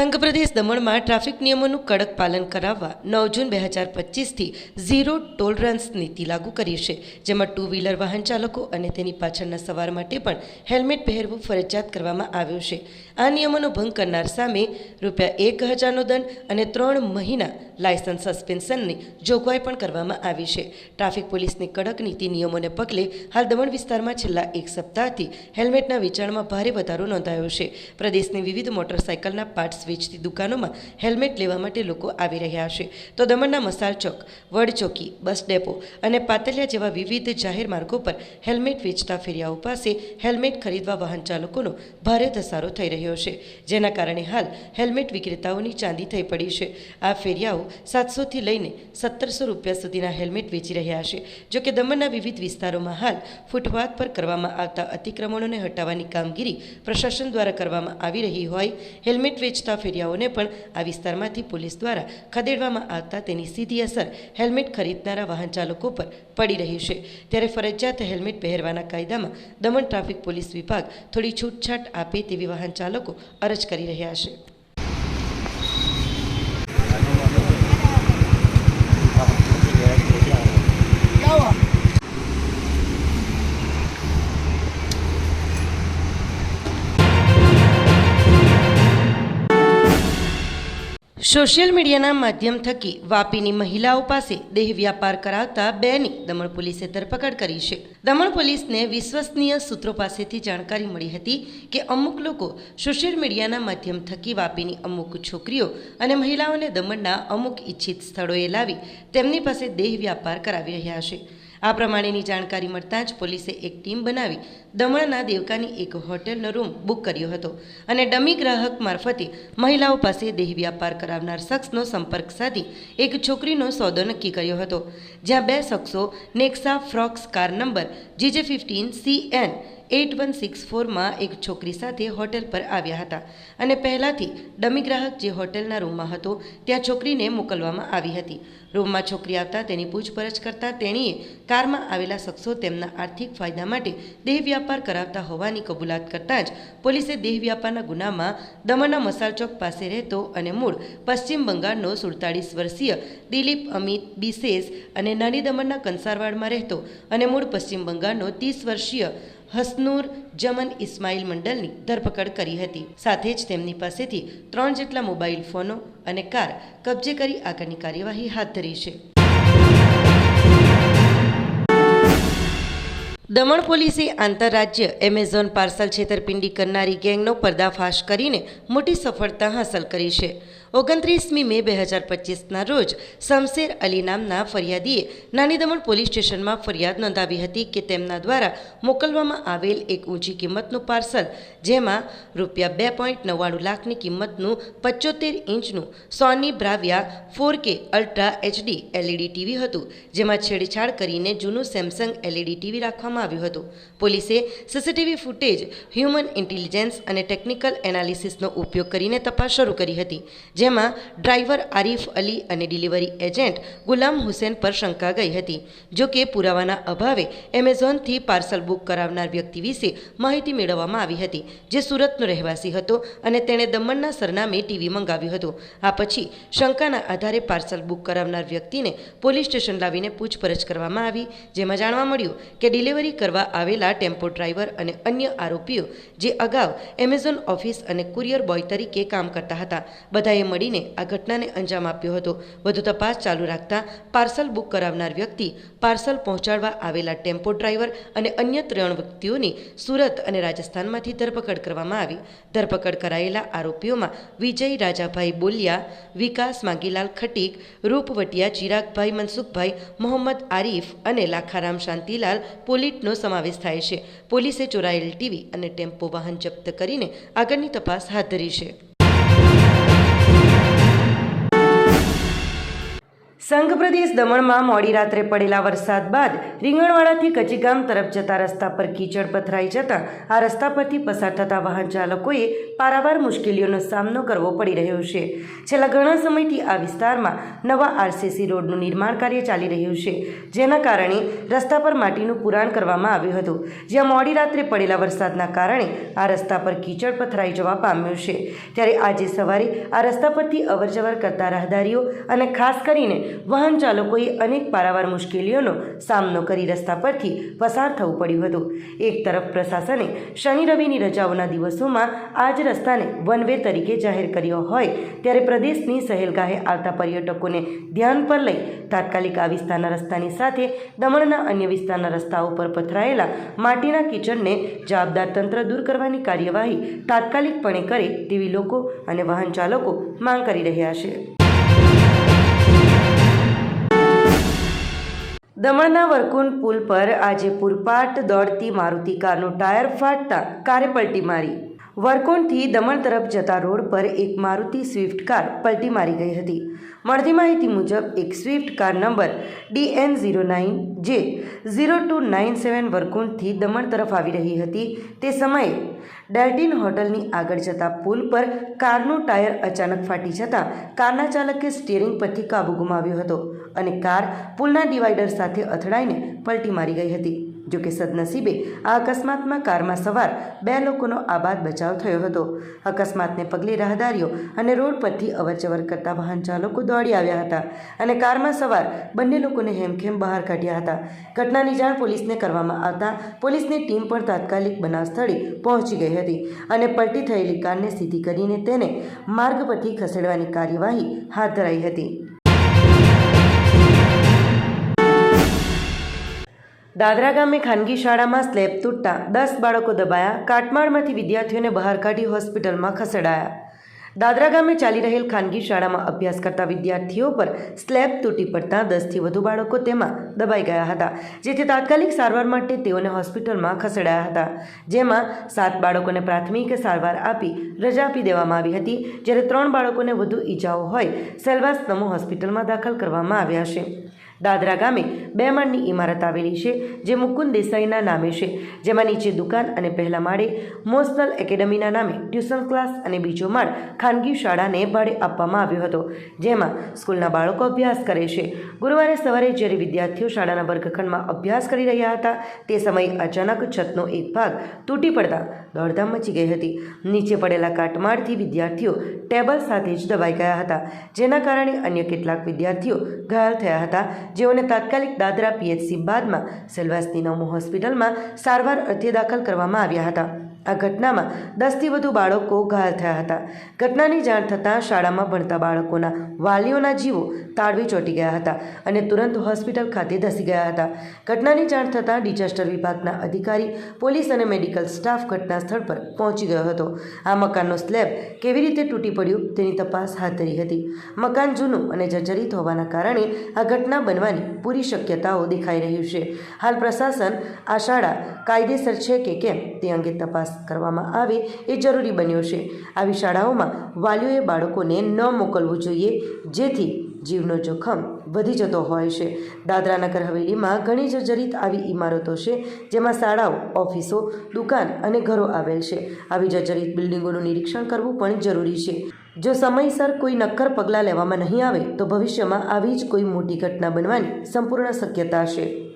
સંઘ પ્રદેશ દમણમાં ટ્રાફિક નિયમોનું કડક પાલન કરાવવા નવ જૂન બે હજાર પચીસથી ઝીરો ટોલરન્સ નીતિ લાગુ કરી છે, જેમાં ટુ વ્હીલર વાહન ચાલકો અને તેની પાછળના સવાર માટે પણ હેલ્મેટ પહેરવું ફરજિયાત કરવામાં આવ્યું છે. આ નિયમોનો ભંગ કરનાર સામે રૂપિયા એક હજારનો દંડ અને ત્રણ મહિના લાયસન્સ સસ્પેન્શનની જોગવાઈ પણ કરવામાં આવી છે. ટ્રાફિક પોલીસની કડક નીતિ નિયમોને પગલે હાલ દમણ વિસ્તારમાં છેલ્લા એક સપ્તાહથી હેલ્મેટના વેચાણમાં ભારે વધારો નોંધાયો છે. પ્રદેશની વિવિધ મોટરસાયકલના પાર્ટ્સ વેચતી દુકાનોમાં હેલ્મેટ લેવા માટે લોકો આવી રહ્યા છે. તો દમણના મસાલ ચોક વડચોકી બસ ડેપો અને પાતલિયા જેવા વિવિધ જાહેર માર્ગો પર હેલ્મેટ વેચતા ફેરિયાઓ પાસે હેલ્મેટ ખરીદવા વાહન ચાલકોનો ભારે ધસારો થઈ રહ્યો છે. જેના કારણે હાલ હેલ્મેટ વિક્રેતાઓની ચાંદી થઈ પડી છે. આ ફેરિયાઓ સાતસોથી લઈને સત્તરસો રૂપિયા સુધીના હેલ્મેટ વેચી રહ્યા છે. જોકે દમણના વિવિધ વિસ્તારોમાં હાલ ફૂટપાથ પર કરવામાં આવતા અતિક્રમણોને હટાવવાની કામગીરી પ્રશાસન દ્વારા કરવામાં આવી રહી હોય, હેલ્મેટ વેચતા ફેરિયાઓને પણ આ વિસ્તારમાંથી પોલીસ દ્વારા ખદેડવામાં આવતા તેની સીધી અસર હેલ્મેટ ખરીદનારા વાહન ચાલકો પર પડી રહી છે. ત્યારે ફરજિયાત હેલ્મેટ પહેરવાના કાયદામાં દમણ ટ્રાફિક પોલીસ વિભાગ થોડી છૂટછાટ આપે તેવી વાહન ચાલકો અરજ કરી રહ્યા છે. સોશિયલ મીડિયાના માધ્યમ થકી વાપીની મહિલાઓ પાસે દેહ વ્યાપાર કરાવતા બેની દમણ પોલીસે ધરપકડ કરી છે. દમણ પોલીસને વિશ્વસનીય સૂત્રો પાસેથી જાણકારી મળી હતી કે અમુક લોકો સોશિયલ મીડિયાના માધ્યમ થકી વાપીની અમુક છોકરીઓ અને મહિલાઓને દમણના અમુક ઈચ્છિત સ્થળોએ લાવી તેમની પાસે દેહ વ્યાપાર કરાવી રહ્યા છે. આ પ્રમાણેની જાણકારી મળતાં જ પોલીસે એક ટીમ બનાવી દમણના દેવકાની એક હોટેલનો રૂમ બુક કર્યો હતો અને ડમી ગ્રાહક મારફતે મહિલાઓ પાસે દેહ વ્યાપાર કરાવનાર શખ્સનો સંપર્ક સાધી એક છોકરીનો સોદો નક્કી કર્યો હતો. જ્યાં બે શખ્સો Nexa Fronx car number GJ fifteen C N eight one six ફોરમાં એક છોકરી સાથે હોટેલ પર આવ્યા હતા અને પહેલાંથી ડમી ગ્રાહક જે હોટેલના રૂમમાં હતો, ત્યાં છોકરીને મોકલવામાં આવી હતી. રૂમમાં છોકરી આવતા તેની પૂછપરછ કરતાં તેણીએ કારમાં આવેલા શખ્સો તેમના આર્થિક ફાયદા માટે દેહ વ્યાપાર કરાવતા હોવાની કબૂલાત કરતાં જ પોલીસે દેહ વ્યાપારના ગુનામાં દમણના મસાલ ચોક પાસે રહેતો અને મૂળ પશ્ચિમ બંગાળનો સુડતાળીસ વર્ષીય દિલીપ અમિત બિસેસ અને નાની દમણના કંસારવાડમાં રહેતો અને મૂળ પશ્ચિમ બંગાળનો ત્રીસ વર્ષીય હસનૂર જમન ઇસ્માઇલ મંડલની ધરપકડ કરી હતી. સાથે જ તેમની પાસેથી ત્રણ જેટલા મોબાઈલ ફોનો અને કાર કબજે કરી આગળની કાર્યવાહી હાથ ધરી છે. દમણ પોલીસે આંતરરાજ્ય એમેઝોન પાર્સલ છેતરપિંડી કરનારી ગેંગનો પર્દાફાશ કરીને મોટી સફળતા હાંસલ કરી છે. ઓગણત્રીસમી મે બે હજાર પચીસના રોજ શમશેર અલી નામના ફરિયાદીએ નાની દમણ પોલીસ સ્ટેશનમાં ફરિયાદ નોંધાવી હતી કે તેમના દ્વારા મોકલવામાં આવેલ એક ઊંચી કિંમતનું પાર્સલ, જેમાં રૂપિયા બે પોઈન્ટ નવ્વાણું લાખની કિંમતનું પચોતેર ઇંચનું Sony Bravia four K ultra HD LED TV હતું, જેમાં છેડછાડ કરીને જૂનું સેમસંગ એલઈડી ટીવી રાખવામાં આવ્યું હતું. પોલીસે સીસીટીવી ફૂટેજ, હ્યુમન ઇન્ટેલિજન્સ અને ટેકનિકલ એનાલિસિસનો ઉપયોગ કરીને તપાસ શરૂ કરી હતી જેમાં ડ્રાઈવર આરિફ અલી અને ડિલિવરી એજન્ટ ગુલામ હુસેન પર શંકા ગઈ હતી. જો કે પુરાવાના અભાવે એમેઝોનથી પાર્સલ બુક કરાવનાર વ્યક્તિ વિશે માહિતી મેળવવામાં આવી હતી, જે સુરતનો રહેવાસી હતો અને તેણે દમણના સરનામે ટીવી મંગાવ્યું હતું. આ પછી શંકાના આધારે પાર્સલ બુક કરાવનાર વ્યક્તિને પોલીસ સ્ટેશન લાવીને પૂછપરછ કરવામાં આવી, જેમાં જાણવા મળ્યું કે ડિલિવરી કરવા આવેલા ટેમ્પો ડ્રાઈવર અને અન્ય આરોપીઓ જે અગાઉ એમેઝોન ઓફિસ અને કુરિયર બોય તરીકે કામ કરતા હતા, બધાએ મળીને આ ઘટનાને અંજામ આપ્યો હતો. વધુ તપાસ ચાલુ રાખતા પાર્સલ બુક કરાવનાર વ્યક્તિ પાર્સલ પહોંચાડવા આવેલા ટેમ્પો ડ્રાઈવર અને અન્ય ત્રણ વ્યક્તિઓની સુરત અને રાજસ્થાનમાંથી ધરપકડ કરવામાં આવી. ધરપકડ કરાયેલા આરોપીઓમાં વિજય રાજાભાઈ બોલિયા, વિકાસ માંગીલાલ ખટીક, રૂપવટિયા ચિરાગભાઈ મનસુખભાઈ, મોહમ્મદ આરીફ અને લાખારામ શાંતિલાલ પોલીટનો સમાવેશ થાય છે. પોલીસે ચોરાયેલ ટીવી અને ટેમ્પો વાહન જપ્ત કરીને આગળની તપાસ હાથ ધરી છે. સંઘ પ્રદેશ દમણમાં મોડી રાત્રે પડેલા વરસાદ બાદ રીંગણવાડાથી કચીગામ તરફ જતા રસ્તા પર કીચડ પથરાઈ જતાં આ રસ્તા પરથી પસાર થતા વાહન ચાલકોએ પારાવાર મુશ્કેલીઓનો સામનો કરવો પડી રહ્યો છે. છેલ્લા ઘણા સમયથી આ વિસ્તારમાં નવા આરસીસી રોડનું નિર્માણ કાર્ય ચાલી રહ્યું છે, જેના કારણે રસ્તા પર માટીનું પુરાણ કરવામાં આવ્યું હતું. જ્યાં મોડી રાત્રે પડેલા વરસાદના કારણે આ રસ્તા પર કીચડ પથરાઈ જવા પામ્યું છે. ત્યારે આજે સવારે આ રસ્તા પરથી અવરજવર કરતા રાહદારીઓ અને ખાસ કરીને વાહન ચાલકોએ અનેક પારાવાર મુશ્કેલીઓનો સામનો કરી રસ્તા પરથી પસાર થવું પડ્યું હતું. એક તરફ પ્રશાસને શનિ રવિની રજાઓના દિવસોમાં આ જ રસ્તાને વન વે તરીકે જાહેર કર્યો હોય, ત્યારે પ્રદેશની સહેલગાહે આવતા પર્યટકોને ધ્યાન પર લઈ તાત્કાલિક આ વિસ્તારના રસ્તાની સાથે દમણના અન્ય વિસ્તારના રસ્તાઓ પર પથરાયેલા માટીના કિચડને જવાબદાર તંત્ર દૂર કરવાની કાર્યવાહી તાત્કાલિકપણે કરે તેવી લોકો અને વાહન ચાલકો માંગ કરી રહ્યા છે. દમણના વરકુંડ પુલ પર આજે પૂરપાટ દોડતી મારુતિ કારનું ટાયર ફાટતા કારે પલટી મારી. વરકુંડથી દમણ તરફ જતા રોડ પર એક મારુતિ સ્વિફ્ટ કાર પલટી મારી ગઈ હતી. મળતી માહિતી મુજબ, એક Swift car number DN zero nine J zero two nine seven વરકુંડથી Daman તરફ આવી રહી હતી. તે સમયે ડેલ્ટિન હોટલની આગળ જતા પુલ પર કારનું ટાયર અચાનક ફાટી જતાં કારના ચાલકે સ્ટિયરિંગ પરથી કાબુ ગુમાવ્યો હતો અને કાર પુલના ડિવાઈડર સાથે અથડાઈને પલટી મારી ગઈ હતી. જોકે સદનસીબે આ અકસ્માતમાં કારમાં સવાર બે લોકોનો આબાદ બચાવ થયો હતો. અકસ્માતને પગલે રાહદારીઓ અને રોડ પરથી અવરજવર કરતા વાહન ચાલકો દોડી આવ્યા હતા અને કારમાં સવાર બંને લોકોને હેમખેમ બહાર કાઢ્યા હતા. ઘટનાની જાણ પોલીસને કરવામાં આવતા પોલીસની ટીમ પણ તાત્કાલિક બનાવ સ્થળે પહોંચી ગઈ હતી અને પલટી થયેલી કારને સીધી કરીને તેને માર્ગ પરથી ખસેડવાની કાર્યવાહી હાથ ધરાઈ હતી. દાદરા ગામે ખાનગી શાળામાં સ્લેબ તૂટતા દસ બાળકો દબાયા, કાટમાળમાંથી વિદ્યાર્થીઓને બહાર કાઢી હોસ્પિટલમાં ખસેડાયા. દાદરા ગામે ચાલી રહેલ ખાનગી શાળામાં અભ્યાસ કરતા વિદ્યાર્થીઓ પર સ્લેબ તૂટી પડતા દસથી વધુ બાળકો તેમાં દબાઈ ગયા હતા, જેથી તાત્કાલિક સારવાર માટે તેઓને હોસ્પિટલમાં ખસેડાયા હતા, જેમાં સાત બાળકોને પ્રાથમિક સારવાર આપી રજા આપી દેવામાં આવી હતી. જ્યારે ત્રણ બાળકોને વધુ ઈજાઓ હોય, સેલવાસ નમો હોસ્પિટલમાં દાખલ કરવામાં આવ્યા છે. દાદરા ગામે બે માળની ઇમારત આવેલી છે, જે મુકુંદ દેસાઈના નામે છે. જેમાં નીચે દુકાન અને પહેલા માળે મોસનલ એકેડમીના નામે ટ્યુશન ક્લાસ અને બીજો માળ ખાનગી શાળાને ભાડે આપવામાં આવ્યો હતો. જેમાં સ્કૂલના બાળકો અભ્યાસ કરે છે. ગુરુવારે સવારે જ્યારે વિદ્યાર્થીઓ શાળાના વર્ગખંડમાં અભ્યાસ કરી રહ્યા હતા, તે સમયે અચાનક છતનો એક ભાગ તૂટી પડતા દોડધામ મચી ગઈ હતી. નીચે પડેલા કાટમાળથી વિદ્યાર્થીઓ ટેબલ સાથે જ દબાઈ ગયા હતા, જેના કારણે અન્ય કેટલાક વિદ્યાર્થીઓ ઘાયલ થયા હતા. જેઓને તાત્કાલિક દાદરા પીએચસી બાદમાં સેલવાસની હોસ્પિટલમાં સારવાર અર્થે દાખલ કરવામાં આવ્યા હતા. આ ઘટનામાં દસથી વધુ બાળકો ઘાયલ થયા હતા. ઘટનાની જાણ થતાં શાળામાં ભણતા બાળકોના વાલીઓના જીવો તાળવી ચોંટી ગયા હતા અને તુરંત હોસ્પિટલ ખાતે ધસી ગયા હતા. ઘટનાની જાણ થતાં ડિઝાસ્ટર વિભાગના અધિકારી, પોલીસ અને મેડિકલ સ્ટાફ ઘટના સ્થળ પર પહોંચી ગયો હતો. આ મકાનનો સ્લેબ કેવી રીતે તૂટી પડ્યું તેની તપાસ હાથ ધરી હતી. મકાન જૂનું અને જર્જરિત હોવાના કારણે આ ઘટના બનવાની પૂરી શક્યતાઓ દેખાઈ રહ્યું છે. હાલ પ્રશાસન, આ શાળા કાયદેસર છે કે કેમ તે અંગે તપાસ કરવામાં આવે એ જરૂરી બન્યો છે. આવી શાળાઓમાં વાલીઓએ બાળકોને ન મોકલવું જોઈએ, જેથી જીવનો જોખમ વધી જતો હોય છે. દાદરા નગર હવેલીમાં ઘણી જર્જરિત આવી ઇમારતો છે, જેમાં શાળાઓ, ઓફિસો, દુકાન અને ઘરો આવેલ છે. આવી જર્જરિત બિલ્ડિંગોનું નિરીક્ષણ કરવું પણ જરૂરી છે. જો સમયસર કોઈ નક્કર પગલાં લેવામાં નહીં આવે, તો ભવિષ્યમાં આવી જ કોઈ મોટી ઘટના બનવાની સંપૂર્ણ શક્યતા છે.